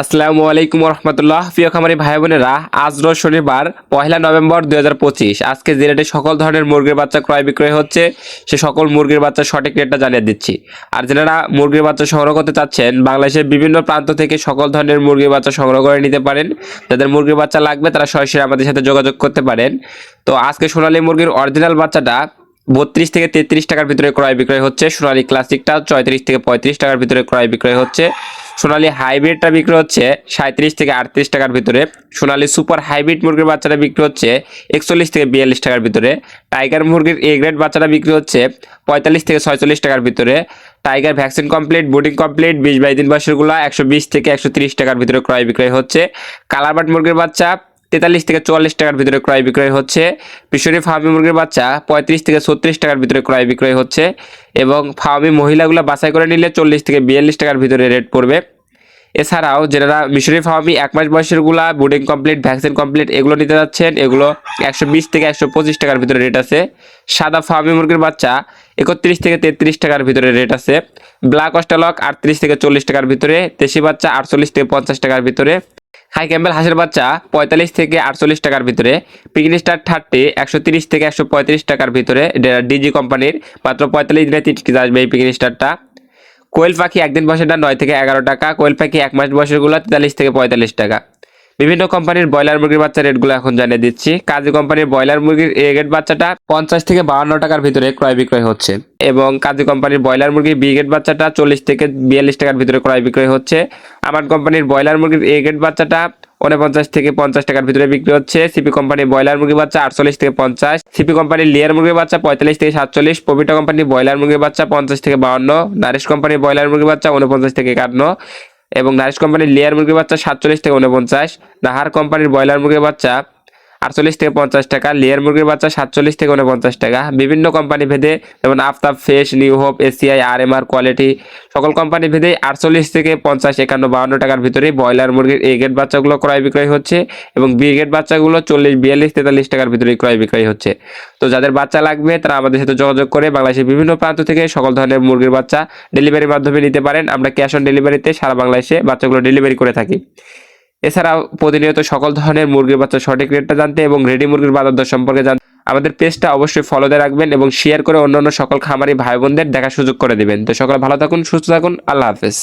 আসসালামু আলাইকুম রহমতুল্লাহ প্রিয় খামারি ভাই বোনেরা, আজ রোজ শনিবার পয়লা নভেম্বর দুই হাজার পঁচিশ। আজকে যে রেটে সকল ধরনের মুরগির বাচ্চা ক্রয় বিক্রয় হচ্ছে, সে সকল মুরগির বাচ্চা সঠিক রেটটা জানিয়ে দিচ্ছি। আর যারা মুরগির বাচ্চা সংগ্রহ করতে চাচ্ছেন, বাংলাদেশের বিভিন্ন প্রান্ত থেকে সকল ধরনের মুরগির বাচ্চা সংগ্রহ করে নিতে পারেন। যাদের মুরগির বাচ্চা লাগবে, তারা সরাসরি আমাদের সাথে যোগাযোগ করতে পারেন। তো আজকে সোনালী মুরগির অরিজিনাল বাচ্চাটা বত্রিশ থেকে তেত্রিশ টাকার ভিতরে ক্রয় বিক্রয় হচ্ছে। সোনালী ক্লাসিকটা চৌত্রিশ থেকে পঁয়ত্রিশ টাকার ভিতরে ক্রয় বিক্রয় হচ্ছে। সোনালী হাইব্রিডটা বিক্রি হচ্ছে সাঁত্রিশ থেকে আটত্রিশ টাকার ভিতরে। সোনালী সুপার হাইব্রিড মুরগির বাচ্চাটা বিক্রি হচ্ছে একচল্লিশ থেকে বিয়াল্লিশ টাকার ভিতরে। টাইগার মুরগির এ গ্রেড বাচ্চাটা বিক্রি হচ্ছে পঁয়তাল্লিশ থেকে ছয়চল্লিশ টাকার ভিতরে। Tiger vaccine complete brooding complete, বিশ বাইশ দিন বয়সেরগুলো একশো বিশ থেকে একশো তিরিশ টাকার ভিতরে ক্রয় বিক্রয় হচ্ছে। কালারবাট মুরগির বাচ্চা তেতাল্লিশ থেকে চুয়াল্লিশ টাকার ভিতরে ক্রয় বিক্রয় হচ্ছে। পিশরি ফার্মি মুরগির বাচ্চা পঁয়ত্রিশ থেকে ছত্রিশ টাকার ভিতরে ক্রয় বিক্রয় হচ্ছে এবং ফার্মি মহিলাগুলো বাছাই করে নিলে চল্লিশ থেকে বিয়াল্লিশ টাকার ভিতরে রেট পড়বে। এছাড়াও যারা মিশরি ফার্মি এক মাস বয়সেরগুলা বুডিং কমপ্লিট, ভ্যাকসিন কমপ্লিট, এগুলো নিতে যাচ্ছেন, এগুলো একশো বিশ থেকে একশো পঁচিশ টাকার ভিতরে রেট আছে। সাদা ফার্মি মুরগির বাচ্চা একত্রিশ থেকে তেত্রিশ টাকার ভিতরে রেট আছে। ব্ল্যাক অস্টালক আটত্রিশ থেকে চল্লিশ টাকার ভিতরে, দেশি বাচ্চা আটচল্লিশ থেকে পঞ্চাশ টাকার ভিতরে। হাই ক্যাম্বেল হাঁসের বাচ্চা পঁয়তাল্লিশ থেকে আটচল্লিশ টাকার ভিতরে পিকনি স্টার থার্টি, একশো তিরিশ থেকে একশো পঁয়ত্রিশ টাকার ভিতরে ডিজি কোম্পানির, মাত্র পঁয়তাল্লিশ দিনে তিন কেজি আসবে এই পিকনি স্টারটা কোয়েল পাখি একদিন বসেটা নয় থেকে এগারো টাকা, কোয়েল পাখি এক মাস বয়সেরগুলো তেতাল্লিশ থেকে পঁয়তাল্লিশ টাকা। বিভিন্ন কোম্পানির ব্রয়লার মুরগির বাচ্চা রেটগুলো এখন জানিয়ে দিচ্ছি। কাজী কোম্পানির ব্রয়লার মুরগির এ গেট বাচ্চাটা পঞ্চাশ থেকে বাহান্ন টাকার ভিতরে ক্রয় বিক্রয় হচ্ছে এবং কাজী কোম্পানির ব্রয়লার মুরগির বি গেট বাচ্চাটা চল্লিশ থেকে বিয়াল্লিশ টাকার ভিতরে ক্রয় বিক্রয় হচ্ছে। আমার কোম্পানির ব্রয়লার মুরগির এ গেট বাচ্চাটা উনপঞ্চাশ থেকে পঞ্চাশ টাকার ভিতরে বিক্রি হচ্ছে। সিপি কোম্পানির ব্রয়লার মুরগির বাচ্চা আটচল্লিশ থেকে পঞ্চাশ। সিপি কোম্পানির লিয়ার মুরগির বাচ্চা পঁয়তাল্লিশ থেকে সাতচল্লিশ। পবিটা কোম্পানির ব্রয়লার মুরগির বাচ্চা পঞ্চাশ থেকে বাউন্ন নারিশ কোম্পানির ব্রয়লার মুরগির বাচ্চা উনপঞ্চাশ থেকে একান্ন। এবং নারিশ কোম্পানির লেয়ার মুরগির বাচ্চা সাতচল্লিশ থেকে উনপঞ্চাশ। নাহার কোম্পানির ব্রয়লার মুরগির বাচ্চা আটচল্লিশ থেকে পঞ্চাশ টাকা লেয়ার মুরগির বাচ্চা সাতচল্লিশ থেকে উনপঞ্চাশ টাকা। বিভিন্ন কোম্পানি ভেদে যেমন আফতাব ফেস নিউ হোপ এসিআই আর এম আর কোয়ালিটি সকল কোম্পানি ভেদে আটচল্লিশ থেকে পঞ্চাশ, একান্ন, বাউন্ন টাকার ভিতরে ব্রয়লার মুরগির এ গেট বাচ্চাগুলো ক্রয় বিক্রয় হচ্ছে এবং বি গেট বাচ্চাগুলো চল্লিশ, বিয়াল্লিশ, তেতাল্লিশ টাকার ভিতরে ক্রয় বিক্রয় হচ্ছে। তো যাদের বাচ্চা লাগবে তারা আমাদের সাথে যোগাযোগ করে বাংলাদেশের বিভিন্ন প্রান্ত থেকে সকল ধরনের মুরগির বাচ্চা ডেলিভারির মাধ্যমে নিতে পারেন। আমরা ক্যাশ অন ডেলিভারিতে সারা বাংলাদেশে বাচ্চাগুলো ডেলিভারি করে থাকি। এছাড়াও প্রতিনিয়ত সকল ধরনের মুরগির বাচ্চা সঠিক রেটটা জানতে এবং রেডি মুরগির বাজার দর সম্পর্কে জানতে আমাদের পেজটা অবশ্যই ফলো দিয়ে রাখবেন এবং শেয়ার করে অন্যান্য সকল খামারি ভাই বোনদের দেখার সুযোগ করে দেবেন। তো সকলে ভালো থাকুন, সুস্থ থাকুন, আল্লাহ হাফেজ।